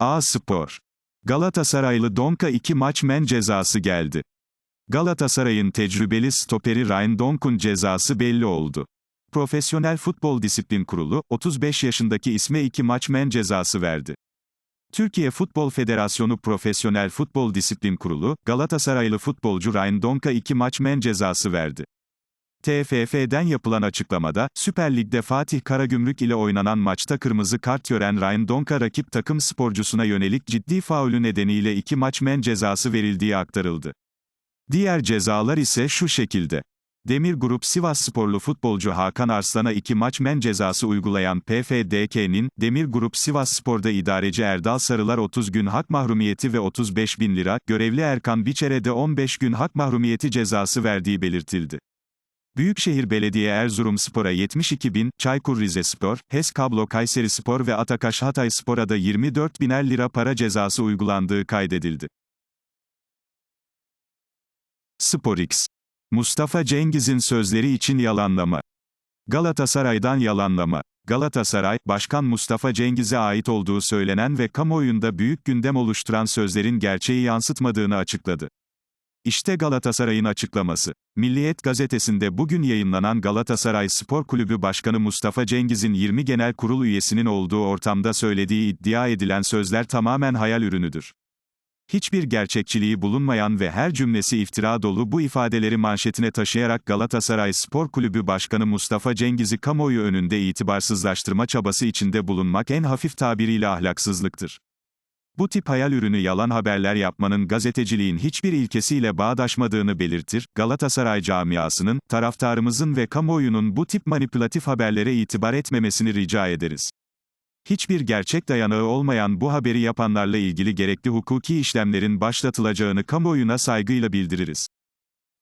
A Spor. Galatasaraylı Donka 2 maç men cezası geldi. Galatasaray'ın tecrübeli stoperi Ryan Donk'un cezası belli oldu. Profesyonel Futbol Disiplin Kurulu, 35 yaşındaki isme 2 maç men cezası verdi. Türkiye Futbol Federasyonu Profesyonel Futbol Disiplin Kurulu, Galatasaraylı futbolcu Ryan Donk'a 2 maç men cezası verdi. TFF'den yapılan açıklamada, Süper Lig'de Fatih Karagümrük ile oynanan maçta kırmızı kart gören Ryan Donka rakip takım sporcusuna yönelik ciddi faulü nedeniyle 2 maç men cezası verildiği aktarıldı. Diğer cezalar ise şu şekilde. Demir Grup Sivas sporlu futbolcu Hakan Arslan'a 2 maç men cezası uygulayan PFDK'nin, Demir Grup Sivas Spor'da idareci Erdal Sarılar 30 gün hak mahrumiyeti ve 35 bin lira, görevli Erkan Biçer'e de 15 gün hak mahrumiyeti cezası verdiği belirtildi. Büyükşehir Belediye Erzurumspor'a 72 bin, Çaykur Rizespor, HES Kablo Kayseri Spor ve Atakaş Hatay Spor'a da 24 biner lira para cezası uygulandığı kaydedildi. SporX. Mustafa Cengiz'in sözleri için yalanlama. Galatasaray'dan yalanlama. Galatasaray, Başkan Mustafa Cengiz'e ait olduğu söylenen ve kamuoyunda büyük gündem oluşturan sözlerin gerçeği yansıtmadığını açıkladı. İşte Galatasaray'ın açıklaması. Milliyet gazetesinde bugün yayınlanan Galatasaray Spor Kulübü Başkanı Mustafa Cengiz'in 20 genel kurul üyesinin olduğu ortamda söylediği iddia edilen sözler tamamen hayal ürünüdür. Hiçbir gerçekçiliği bulunmayan ve her cümlesi iftira dolu bu ifadeleri manşetine taşıyarak Galatasaray Spor Kulübü Başkanı Mustafa Cengiz'i kamuoyu önünde itibarsızlaştırma çabası içinde bulunmak en hafif tabiriyle ahlaksızlıktır. Bu tip hayal ürünü yalan haberler yapmanın gazeteciliğin hiçbir ilkesiyle bağdaşmadığını belirtir, Galatasaray camiasının, taraftarımızın ve kamuoyunun bu tip manipülatif haberlere itibar etmemesini rica ederiz. Hiçbir gerçek dayanağı olmayan bu haberi yapanlarla ilgili gerekli hukuki işlemlerin başlatılacağını kamuoyuna saygıyla bildiririz.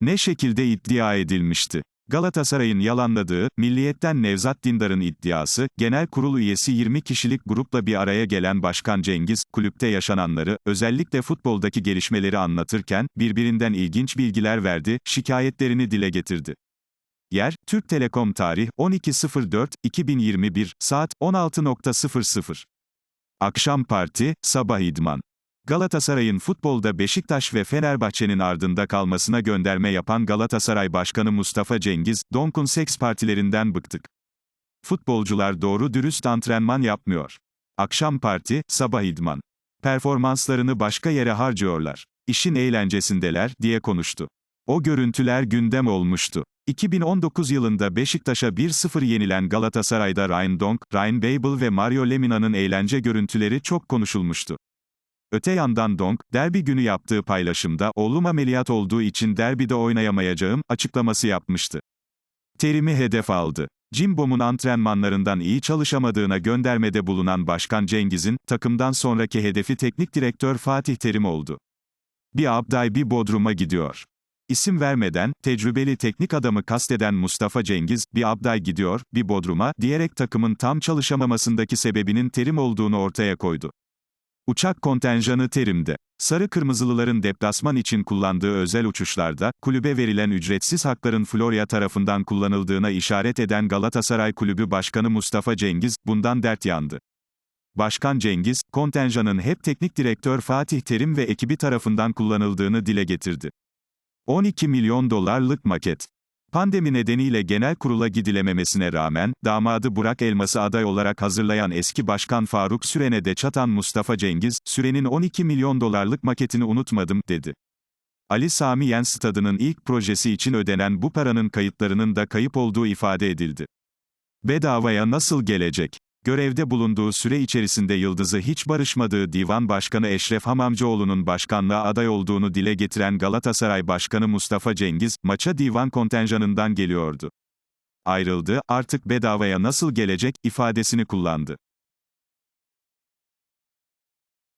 Ne şekilde iddia edilmişti? Galatasaray'ın yalanladığı, Milliyet'ten Nevzat Dindar'ın iddiası, genel kurul üyesi 20 kişilik grupla bir araya gelen Başkan Cengiz, kulüpte yaşananları, özellikle futboldaki gelişmeleri anlatırken, birbirinden ilginç bilgiler verdi, şikayetlerini dile getirdi. Yer, Türk Telekom tarih, 12.04.2021, saat, 16.00. Akşam Parti, Sabah İdman. Galatasaray'ın futbolda Beşiktaş ve Fenerbahçe'nin ardında kalmasına gönderme yapan Galatasaray Başkanı Mustafa Cengiz, Donk'un seks partilerinden bıktık. Futbolcular doğru dürüst antrenman yapmıyor. Akşam parti, sabah idman. Performanslarını başka yere harcıyorlar. İşin eğlencesindeler, diye konuştu. O görüntüler gündem olmuştu. 2019 yılında Beşiktaş'a 1-0 yenilen Galatasaray'da Ryan Donk, Ryan Babel ve Mario Lemina'nın eğlence görüntüleri çok konuşulmuştu. Öte yandan Donk, derbi günü yaptığı paylaşımda, oğlum ameliyat olduğu için derbide oynayamayacağım, açıklaması yapmıştı. Terimi hedef aldı. Cimbom'un antrenmanlarından iyi çalışamadığına göndermede bulunan Başkan Cengiz'in, takımdan sonraki hedefi teknik direktör Fatih Terim oldu. Bir Abday bir Bodrum'a gidiyor. İsim vermeden, tecrübeli teknik adamı kasteden Mustafa Cengiz, bir Abday gidiyor, bir Bodrum'a, diyerek takımın tam çalışamamasındaki sebebinin terim olduğunu ortaya koydu. Uçak kontenjanı terimde. Sarı Kırmızılıların deplasman için kullandığı özel uçuşlarda, kulübe verilen ücretsiz hakların Florya tarafından kullanıldığına işaret eden Galatasaray Kulübü Başkanı Mustafa Cengiz, bundan dert yandı. Başkan Cengiz, kontenjanın hep teknik direktör Fatih Terim ve ekibi tarafından kullanıldığını dile getirdi. 12 milyon dolarlık maket. Pandemi nedeniyle genel kurula gidilememesine rağmen, damadı Burak Elmas'ı aday olarak hazırlayan eski başkan Faruk Süren'e de çatan Mustafa Cengiz, Süren'in 12 milyon dolarlık maketini unutmadım, dedi. Ali Sami Yen stadının ilk projesi için ödenen bu paranın kayıtlarının da kayıp olduğu ifade edildi. Bedavaya nasıl gelecek? Görevde bulunduğu süre içerisinde Yıldız'ı hiç barışmadığı Divan Başkanı Eşref Hamamcıoğlu'nun başkanlığa aday olduğunu dile getiren Galatasaray Başkanı Mustafa Cengiz, maça divan kontenjanından geliyordu. Ayrıldı, artık bedavaya nasıl gelecek, ifadesini kullandı.